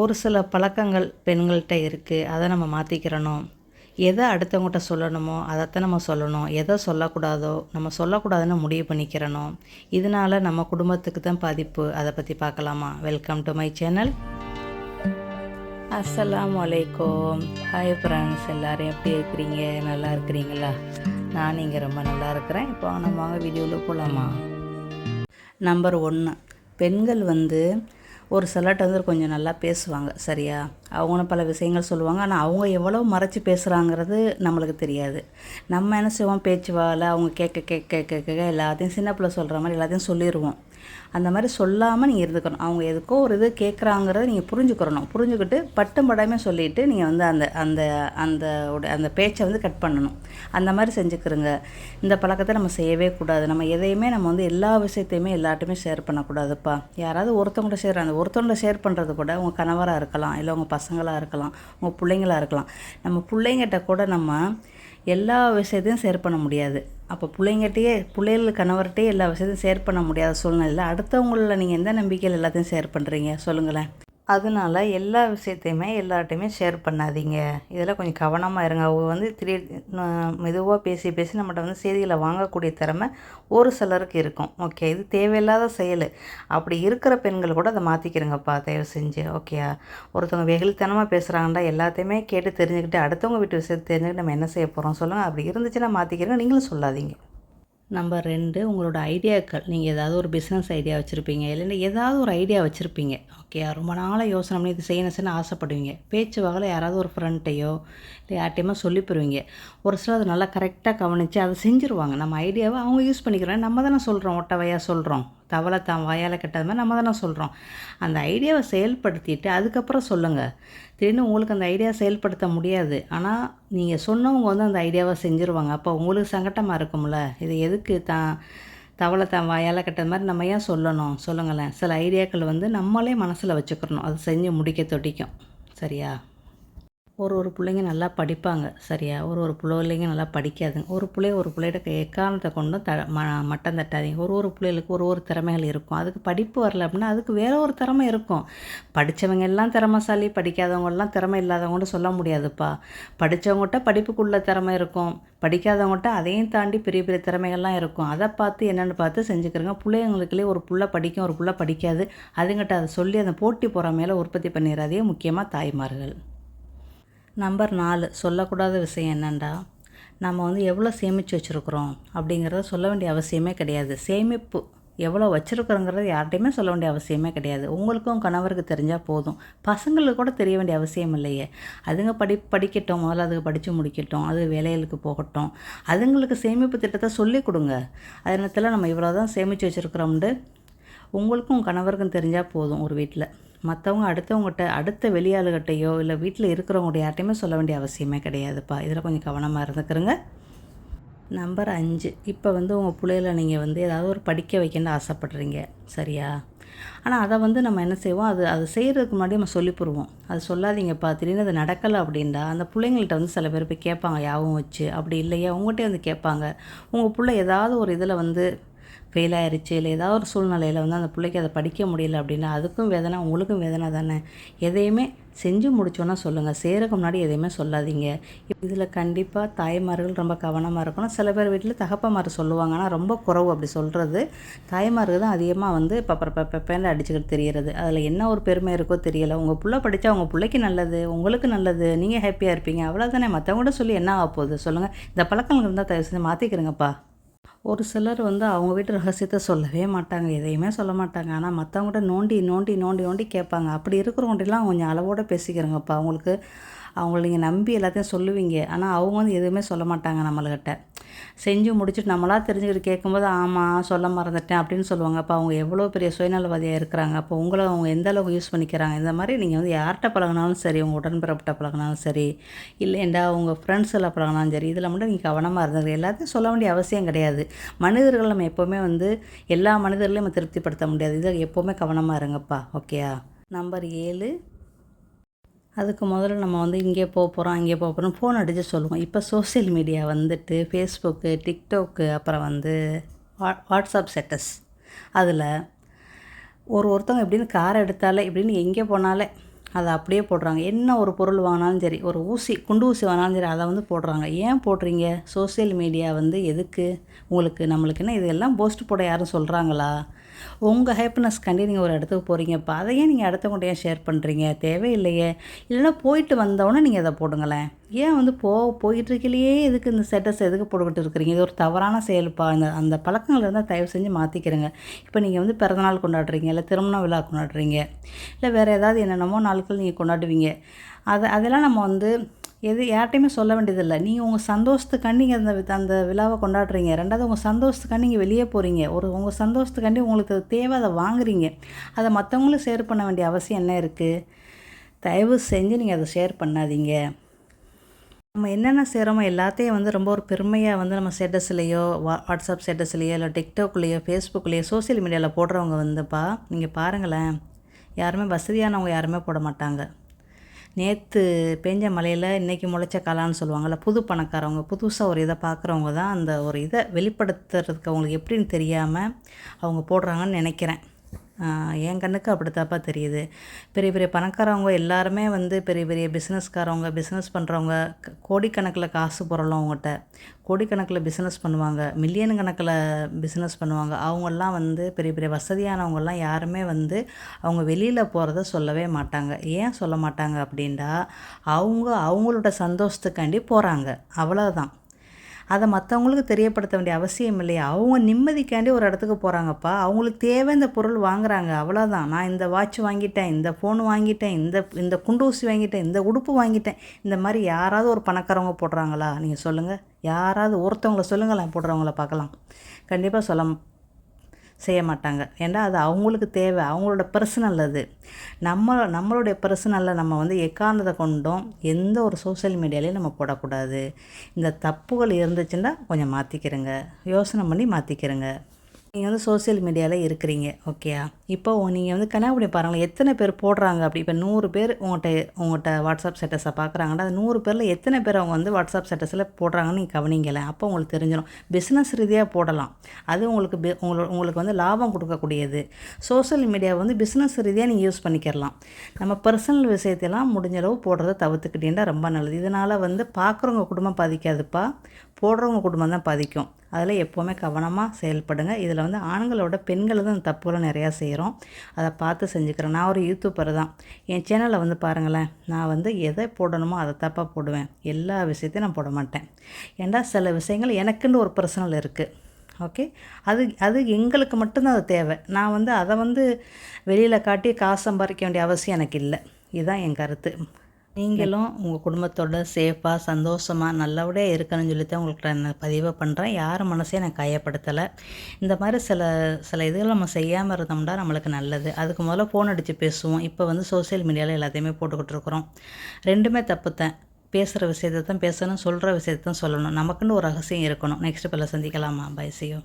ஒரு சில பழக்கங்கள் பெண்கள்கிட்ட இருக்குது அதை நம்ம மாற்றிக்கிறணும் எதை அடுத்தவங்ககிட்ட சொல்லணுமோ அதைத்தான் நம்ம சொல்லணும். எதை சொல்லக்கூடாதோ நம்ம சொல்லக்கூடாதுன்னு முடிவு பண்ணிக்கிறணும். இதனால நம்ம குடும்பத்துக்கு தான் பாதிப்பு. அதை பற்றி பார்க்கலாமா? வெல்கம் டு மை சேனல் அஸ்லாம் வலைக்கம் ஹாய் ஃப்ரெண்ட்ஸ் எல்லோரும் எப்படி இருக்கிறீங்க? நல்லா இருக்கிறீங்களா? நான் இங்கே ரொம்ப நல்லா இருக்கிறேன். இப்போ நம்ம வாங்க வீடியோவில் போகலாமா நம்பர் ஒன்று பெண்கள் வந்து ஒரு சிலர்கிட்ட வந்து கொஞ்சம் நல்லா பேசுவாங்க சரியா? அவங்களும் பல விஷயங்கள் சொல்லுவாங்க. ஆனால் அவங்க எவ்வளோ மறைச்சி பேசுகிறாங்கிறது நம்மளுக்கு தெரியாது. நம்ம என்ன செய்வோம்? பேச்சு அவங்க கேட்க கேட்க கேட்க எல்லாத்தையும் சின்ன பிள்ளை சொல்கிற மாதிரி எல்லாத்தையும் சொல்லிடுவோம் அந்த மாதிரி சொல்லாமல் நீங்கள் இருந்துக்கணும். அவங்க எதுக்கோ ஒரு இது கேட்குறாங்கிறத நீங்கள் புரிஞ்சுக்கிறணும். புரிஞ்சுக்கிட்டு பட்டும் படாமல் சொல்லிவிட்டு நீங்கள் வந்து அந்த அந்த அந்த அந்த பேச்சை வந்து கட் பண்ணணும். அந்த மாதிரி செஞ்சுக்கிறோங்க. இந்த பழக்கத்தை நம்ம செய்யவே கூடாது. நம்ம எதையுமே நம்ம வந்து எல்லா விஷயத்தையுமே எல்லார்ட்டுமே ஷேர் பண்ணக்கூடாதுப்பா. யாராவது ஒருத்தவங்கள்ட்ட ஷேர் அந்த ஒருத்தவங்கள்ட்ட ஷேர் பண்ணுறது கூட உங்கள் கணவராக இருக்கலாம் இல்லை உங்கள் பசங்களாக இருக்கலாம் உங்கள் பிள்ளைங்களாக இருக்கலாம். நம்ம பிள்ளைங்கிட்ட கூட நம்ம எல்லா விஷயத்தையும் ஷேர் பண்ண முடியாது. அப்போ பிள்ளைங்கிட்டயே பிள்ளைகள் கணவர்கிட்டயே எல்லா விஷயத்தையும் ஷேர் பண்ண முடியாத சூழ்நிலையில் அடுத்தவங்களில் நீங்கள் எந்த நம்பிக்கையில் எல்லாத்தையும் ஷேர் பண்ணுறீங்க சொல்லுங்களேன். அதனால எல்லா விஷயத்தையுமே எல்லார்ட்டையுமே ஷேர் பண்ணாதீங்க. இதெல்லாம் கொஞ்சம் கவனமாக இருங்க. அவங்க வந்து திடீர் மெதுவாக பேசி பேசி நம்மகிட்ட வந்து செய்திகளை வாங்கக்கூடிய திறமை ஒரு சிலருக்கு இருக்கும். ஓகே இது தேவையில்லாத செயல். அப்படி இருக்கிற பெண்கள் கூட அதை மாற்றிக்கிறங்கப்பா தயவு செஞ்சு. ஓகேயா ஒருத்தவங்க வெகுளித்தனமாக பேசுகிறாங்கடா எல்லாத்தையுமே கேட்டு தெரிஞ்சுக்கிட்டு அடுத்தவங்க வீட்டு விஷயத்தை தெரிஞ்சுக்கிட்டு நம்ம என்ன செய்ய போகிறோம் சொல்லுங்கள் அப்படி இருந்துச்சுன்னா மாற்றிக்கிறங்க நீங்களும் சொல்லாதீங்க. நம்பர் ரெண்டு உங்களோட ஐடியாக்கள். நீங்கள் ஏதாவது ஒரு பிஸ்னஸ் ஐடியா வச்சுருப்பீங்க. இல்லைன்னா ஏதாவது ஒரு ஐடியா வச்சுருப்பீங்க. ஓகே ரொம்ப நாளாக யோசனை பண்ணி இது செய்யணும் செய்யணும் ஆசைப்படுவீங்க. பேச்சு வகையில் யாராவது ஒரு ஃப்ரெண்ட்டையோ இல்லை யார்ட்டையுமோ சொல்லி போடுவீங்க ஒரு சிலர் அதை நல்லா கரெக்டாக கவனித்து அதை செஞ்சுருவாங்க. நம்ம ஐடியாவை அவங்க யூஸ் பண்ணிக்கிறோம் நம்ம தானே சொல்கிறோம் ஒட்டவையாக சொல்கிறோம் தவளை தான் வாயால் கெட்டது மாதிரி நம்ம தானே சொல்கிறோம் அந்த ஐடியாவை செயல்படுத்திட்டு அதுக்கப்புறம் சொல்லுங்கள் திடீர்னு உங்களுக்கு அந்த ஐடியா செயல்படுத்த முடியாது. ஆனால் நீங்கள் சொன்னவங்க வந்து அந்த ஐடியாவை செஞ்சுருவாங்க. அப்போ உங்களுக்கு சங்கட்டமாக இருக்கும்ல? இது எதுக்கு தான் தவளை தான் வாயால் கட்டுற மாதிரி நம்ம ஏன் சொல்லணும்? சொல்லுங்களேன். சில ஐடியாக்கள் வந்து நம்மளே மனசில் வச்சுக்கிறணும். அது செஞ்சு முடிக்க தொடிக்கும் சரியா? ஒரு ஒரு பிள்ளைங்க நல்லா படிப்பாங்க சரியா? ஒரு ஒரு பிள்ளைங்க நல்லா படிக்காதுங்க. ஒரு பிள்ளை ஒரு பிள்ளைகிட்ட எக்காரணத்தை கொண்டும் த ம மட்டம் தட்டாதீங்க. ஒரு ஒரு பிள்ளைகளுக்கு ஒரு ஒரு திறமைகள் இருக்கும். அதுக்கு படிப்பு வரல அப்படின்னா அதுக்கு வேற ஒரு திறமை இருக்கும். படித்தவங்க எல்லாம் திறமைசாலி படிக்காதவங்கெல்லாம் திறமை இல்லாதவங்கன்னு சொல்ல முடியாதுப்பா. படித்தவங்ககிட்ட படிப்புக்குள்ள திறமை இருக்கும். படிக்காதவங்ககிட்ட அதையும் தாண்டி பெரிய பெரிய திறமைகள்லாம் இருக்கும். அதை பார்த்து என்னென்னு பார்த்து செஞ்சுக்கிறோங்க. பிள்ளைங்களுக்குள்ளே ஒரு புள்ள படிக்கும் ஒரு புள்ள படிக்காது. அதுங்கிட்ட அதை சொல்லி அந்த போட்டி போகிற மேலே உற்பத்தி பண்ணிடுறதே முக்கியமாக தாய்மார்கள். நம்பர் நாலு சொல்லக்கூடாத விஷயம் என்னென்னா நம்ம வந்து எவ்வளோ சேமித்து வச்சுருக்குறோம் அப்படிங்கிறத சொல்ல வேண்டிய அவசியமே கிடையாது. சேமிப்பு எவ்வளோ வச்சுருக்குறோங்கிறது யார்கிட்டையுமே சொல்ல வேண்டிய அவசியமே கிடையாது. உங்களுக்கும் கணவருக்கு தெரிஞ்சால் போதும். பசங்களுக்கு கூட தெரிய வேண்டிய அவசியம் இல்லையே. அதுங்க படி படிக்கட்டும். முதல்ல அதுக்கு படித்து முடிக்கட்டும். அது வேலைகளுக்கு போகட்டும். அதுங்களுக்கு சேமிப்பு திட்டத்தை சொல்லிக் கொடுங்க. அதனத்தில் நேரத்தில் நம்ம இவ்வளோ தான் சேமித்து வச்சுருக்குறோம்னு உங்களுக்கும் கணவருக்கும் தெரிஞ்சால் போதும் ஒரு வீட்டில் மற்றவங்க அடுத்தவங்ககிட்ட அடுத்த வெளியாளுகிட்டையோ இல்லை வீட்டில் இருக்கிறவங்கள்ட்ட யார்ட்டையுமே சொல்ல வேண்டிய அவசியமே கிடையாதுப்பா. இதில் கொஞ்சம் கவனமாக இருந்துக்கிறங்க. நம்பர் அஞ்சு. இப்போ வந்து உங்கள் பிள்ளைகளை நீங்கள் வந்து ஏதாவது ஒரு படிக்க வைக்கணும்னு ஆசைப்படுறீங்க. சரியா? ஆனால் அதை வந்து நம்ம என்ன செய்வோம்? அது அது செய்கிறதுக்கு முன்னாடி நம்ம சொல்லிப் போடுவோம். அது சொல்லாதீங்கப்பா. திடீர்னு அது நடக்கலை அப்படின்டா அந்த பிள்ளைங்கள்ட்ட வந்து சில பேர் போய் கேட்பாங்க யாவும் வச்சு? அப்படி இல்லையா? உங்கள்கிட்டே வந்து கேட்பாங்க. உங்கள் பிள்ளை ஏதாவது ஒரு இதில் வந்து ஃபெயில் ஆயிடுச்சு இல்லை ஏதாவது ஒரு சூழ்நிலையில் வந்து அந்த பிள்ளைக்கு அதை படிக்க முடியல அப்படின்னா அதுக்கும் வேதனை உங்களுக்கும் வேதனை தானே? எதையுமே செஞ்சு முடிச்சோன்னா சொல்லுங்கள் சேரக்கு முன்னாடி எதையுமே சொல்லாதீங்க. இதில் கண்டிப்பாக தாய்மார்கள் ரொம்ப கவனமாக இருக்கணும். சில பேர் வீட்டில் தகப்பமார் சொல்லுவாங்க. ஆனால் ரொம்ப குறவு அப்படி சொல்கிறது தாய்மாருக்கு தான் அதிகமாக வந்து பப்பர பப்பேன்னு அடிச்சுக்கிட்டு தெரியறது. அதில் என்ன ஒரு பெருமை இருக்கோ தெரியல. உங்கள் பிள்ளை படித்தா உங்கள் பிள்ளைக்கு நல்லது உங்களுக்கு நல்லது நீங்கள் ஹாப்பியாக இருப்பீங்க. அவ்வளோதானே மற்றவங்கள்ட்ட சொல்லி என்ன ஆக போகுது? சொல்லுங்கள் இந்த பழக்கங்கள் இருந்தால் தயவு செஞ்சு மாற்றிக்கிறேங்கப்பா ஒரு சிலர் வந்து அவங்க வீட்டு ரகசியத்தை சொல்லவே மாட்டாங்க எதையுமே சொல்ல மாட்டாங்க. ஆனால் மற்றவங்கள்ட்ட நோண்டி நோண்டி நோண்டி நோண்டி கேட்பாங்க. அப்படி இருக்கிறவங்கள்ட்டலாம் கொஞ்சம் அளவோடு பேசிக்கிறேங்கப்பா. அவங்களுக்கு அவங்கள நீங்கள் நம்பி எல்லாத்தையும் சொல்லுவீங்க. ஆனால் அவங்க வந்து எதுவுமே சொல்ல மாட்டாங்க நம்மள்கிட்ட. செஞ்சு முடிச்சுட்டு நம்மளா தெரிஞ்சுக்கிட்டு கேட்கும்போது ஆமாம் சொல்ல மறந்துட்டேன் அப்படின்னு சொல்லுவாங்க. அப்போ அவங்க எவ்வளோ பெரிய சுயநலவாதியாக இருக்கிறாங்க. அப்போ உங்களை அவங்க எந்த அளவுக்கு யூஸ் பண்ணிக்கிறாங்க? இந்த மாதிரி நீங்கள் வந்து யார்கிட்ட பழகினாலும் சரி உங்கள் உடன்பிறப்பிட்ட பழகினாலும் சரி இல்லைண்டா உங்கள் ஃப்ரெண்ட்ஸில் பழகினாலும் சரி இதில் மட்டும் நீங்கள் கவனமாக இருந்தது எல்லாத்தையும் சொல்ல வேண்டிய அவசியம் கிடையாது. மனிதர்கள் நம்ம எப்போவுமே வந்து எல்லா மனிதர்களையும் நம்ம திருப்திப்படுத்த முடியாது. இதில் எப்போவுமே கவனமாக இருங்கப்பா. ஓகேயா? நம்பர் ஏழு அதுக்கு முதல்ல நம்ம வந்து இங்கே போக போகிறோம் அங்கே போக போகிறோம் ஃபோன் அடித்து சொல்லுவோம். இப்போ சோஷியல் மீடியா வந்துட்டு ஃபேஸ்புக்கு டிக்டாக்கு அப்புறம் வந்து வா வாட்ஸ்அப் ஸ்டேட்டஸ் அதில் ஒரு ஒருத்தவங்க எப்படின்னு கார் எடுத்தாலே இப்படின்னு எங்கே போனாலே அதை அப்படியே போடுறாங்க. என்ன ஒரு பொருள் வாங்கினாலும் சரி ஒரு ஊசி குண்டு ஊசி வாங்கினாலும் சரி அதை வந்து போடுறாங்க. ஏன் போடுறீங்க? சோஷியல் மீடியா வந்து எதுக்கு? உங்களுக்கு நம்மளுக்கு என்ன? இதெல்லாம் போஸ்ட் போட யாரும் சொல்கிறாங்களா உங்கள் ஹாப்பினஸ்க்காண்டி நீங்கள் ஒரு இடத்துக்கு போகிறீங்க இப்போ அதையே நீங்கள் அடுத்தவங்கள்ட்ட ஏன் ஷேர் பண்ணுறீங்க தேவையில்லையே. இல்லைன்னா போயிட்டு வந்தவொடனே நீங்கள் அதை போடுங்களேன். ஏன் வந்து போ போயிட்டு இருக்கலையே எதுக்கு இந்த ஸ்டேட்டஸ் எதுக்கு போட்டுக்கிட்டு இருக்கிறீங்க? இது ஒரு தவறான செயல்ப்பா அந்த அந்த பழக்கங்கள் இருந்தால் தயவு செஞ்சு மாற்றிக்கிறேங்க இப்போ நீங்கள் வந்து பிறந்தநாள் கொண்டாடுறீங்க இல்லை திருமண விழா கொண்டாடுறீங்க இல்லை வேறு ஏதாவது என்னென்னமோ நாட்கள் நீங்கள் கொண்டாடுவீங்க. அதை அதெல்லாம் நம்ம வந்து எது யார்ட்டையுமே சொல்ல வேண்டியதில்லை. நீங்கள் உங்கள் சந்தோஷத்துக்காண்டி நீங்கள் அந்த அந்த விழாவை கொண்டாடுறீங்க. ரெண்டாவது உங்கள் சந்தோஷத்துக்காண்டி நீங்கள் வெளியே போகிறீங்க ஒரு உங்கள் சந்தோஷத்துக்காண்டி உங்களுக்கு அது தேவை அதை வாங்குறீங்க. அதை மற்றவங்களும் ஷேர் பண்ண வேண்டிய அவசியம் என்ன இருக்குது தயவு செஞ்சு நீங்கள் அதை ஷேர் பண்ணாதீங்க. நம்ம என்னென்ன செய்கிறோமோ எல்லாத்தையும் வந்து ரொம்ப ஒரு பெருமையாக வந்து நம்ம ஸ்டேட்டஸ்லேயோ வா வாட்ஸ்அப் ஸ்டேட்டஸ்லேயோ இல்லை டிக்டாக்லேயோ ஃபேஸ்புக்லேயோ சோஷியல் மீடியாவில் போடுறவங்க வந்துப்பா நீங்கள் பாருங்களேன். யாருமே வசதியானவங்க யாருமே போட மாட்டாங்க. நேற்று பெஞ்ச மலையில் இன்றைக்கி முளைச்ச காலான்னு சொல்லுவாங்கள்ல புது பணக்காரவங்க புதுசாக ஒரு இதை பார்க்குறவங்க தான் அந்த ஒரு இதை வெளிப்படுத்துறதுக்கு அவங்களுக்கு எப்படின்னு தெரியாமல் அவங்க போடுறாங்கன்னு நினைக்கிறேன். என் கண்ணுக்கு அப்படி தப்பாக தெரியுது. பெரிய பெரிய பணக்காரவங்க எல்லாருமே வந்து பெரிய பெரிய பிஸ்னஸ்காரவங்க பிஸ்னஸ் பண்ணுறவங்க கோடிக்கணக்கில் காசு புரளும் அவங்ககிட்ட. கோடிக்கணக்கில் பிஸ்னஸ் பண்ணுவாங்க. மில்லியன் கணக்கில் பிஸ்னஸ் பண்ணுவாங்க. அவங்கெல்லாம் வந்து பெரிய பெரிய வசதியானவங்கெல்லாம் யாருமே வந்து அவங்க வெளியில் போகிறத சொல்லவே மாட்டாங்க. ஏன் சொல்ல மாட்டாங்க அப்படின்டா அவங்க அவங்களோட சந்தோஷத்துக்காண்டி போகிறாங்க அவ்வளோதான் அதை மற்றவங்களுக்கு தெரியப்படுத்த வேண்டிய அவசியம் இல்லையா. அவங்க நிம்மதிக்காண்டி ஒரு இடத்துக்கு போகிறாங்கப்பா அவங்களுக்கு தேவை இந்த பொருள் வாங்குறாங்க. அவ்வளோதான் நான் இந்த வாட்ச் வாங்கிட்டேன் இந்த ஃபோன் வாங்கிட்டேன் இந்த இந்த குண்டூசி வாங்கிட்டேன் இந்த உடுப்பு வாங்கிட்டேன். இந்த மாதிரி யாராவது ஒரு பணக்காரவங்க போடுறாங்களா? நீங்கள் சொல்லுங்கள் யாராவது ஒருத்தவங்கள சொல்லுங்களேன் போடுறவங்கள பார்க்கலாம். கண்டிப்பாக சொல்ல செய்ய மாட்டாங்க. ஏன்னா அது அவங்களுக்கு தேவை. அவங்களோட பர்சனல் அது. நம்ம நம்மளுடைய பர்சனலில் நம்ம வந்து எக்காரணத்தை கொண்டும் எந்த ஒரு சோஷியல் மீடியாலையும் நம்ம போடக்கூடாது. இந்த தப்புகள் இருந்துச்சுன்னா கொஞ்சம் மாற்றிக்கிறங்க யோசனை பண்ணி மாற்றிக்கிறங்க நீங்கள் வந்து சோஷியல் மீடியாவில் இருக்கிறீங்க ஓகேயா இப்போ நீங்கள் வந்து கண்ணாபுடி பாருங்களேன் எத்தனை பேர் போடுறாங்க அப்படி? இப்போ நூறு பேர் உங்கள்கிட்ட உங்கள்கிட்ட வாட்ஸ்அப் ஸ்டேட்டஸை பார்க்குறாங்கன்னா அந்த நூறு பேரில் எத்தனை பேர் அவங்க வந்து வாட்ஸ்அப் ஸ்டேட்டஸில் போடுறாங்கன்னு நீங்கள் கவனிங்களேன் அப்போ உங்களுக்கு தெரிஞ்சிடும் பிஸ்னஸ் ரீதியாக போடலாம். அது உங்களுக்கு பி- உங்களுக்கு உங்களுக்கு வந்து லாபம் கொடுக்கக்கூடியது. சோஷியல் மீடியாவை வந்து பிஸ்னஸ் ரீதியாக நீங்கள் யூஸ் பண்ணிக்கிறலாம் நம்ம பர்சனல் விஷயத்தெல்லாம் முடிஞ்ச அளவு போடுறத தவிர்த்துக்கிட்டீங்கன்னா ரொம்ப நல்லது. இதனால் வந்து பார்க்குறவங்க குடும்பம் பாதிக்காதுப்பா. போடுறவங்க குடும்பம் தான் பாதிக்கும். அதில் எப்போவுமே கவனமாக செயல்படுங்க. இதில் வந்து ஆண்களோட பெண்கள் தான் தப்புகளை நிறையா செய்கிறோம். அதை பார்த்து செஞ்சுக்கிறேன். நான் ஒரு யூடியூப்பர் தான். என் சேனலில் வந்து பாருங்களேன். நான் வந்து எதை போடணுமோ அதை தப்பாக போடுவேன். எல்லா விஷயத்தையும் நான் போட மாட்டேன். ஏண்டா சில விஷயங்கள் எனக்குன்னு ஒரு பர்சனல் இருக்குது ஓகே அது அது எங்களுக்கு மட்டும்தான் அது தேவை. நான் வந்து அதை வந்து வெளியில் காட்டி காசு சம்பாதிக்க வேண்டிய அவசியம் எனக்கு இல்லை. இதுதான் என் கருத்து. நீங்களும் உங்கள் குடும்பத்தோட சேஃபாக சந்தோஷமாக நல்லபடியாக இருக்கணும்னு சொல்லி தான் உங்களுக்கு நான் பதிவை பண்ணுறேன் யார் மனசையும் நான் காயப்படுத்தலை. இந்த மாதிரி சில சில இதுகள் நம்ம செய்யாமல் இருந்தோம்னா நம்மளுக்கு நல்லது. அதுக்கு முதல்ல ஃபோன் அடித்து பேசுவோம். இப்போ வந்து சோஷியல் மீடியாவில் எல்லாத்தையுமே போட்டுக்கிட்டு இருக்கிறோம். ரெண்டுமே தப்பு தான் பேசுகிற விஷயத்தை தான் பேசணும் சொல்கிற விஷயத்தை தான் சொல்லணும். நமக்குன்னு ஒரு ரகசியம் இருக்கணும். நெக்ஸ்ட் பிள்ளை சந்திக்கலாமா? பை சியோ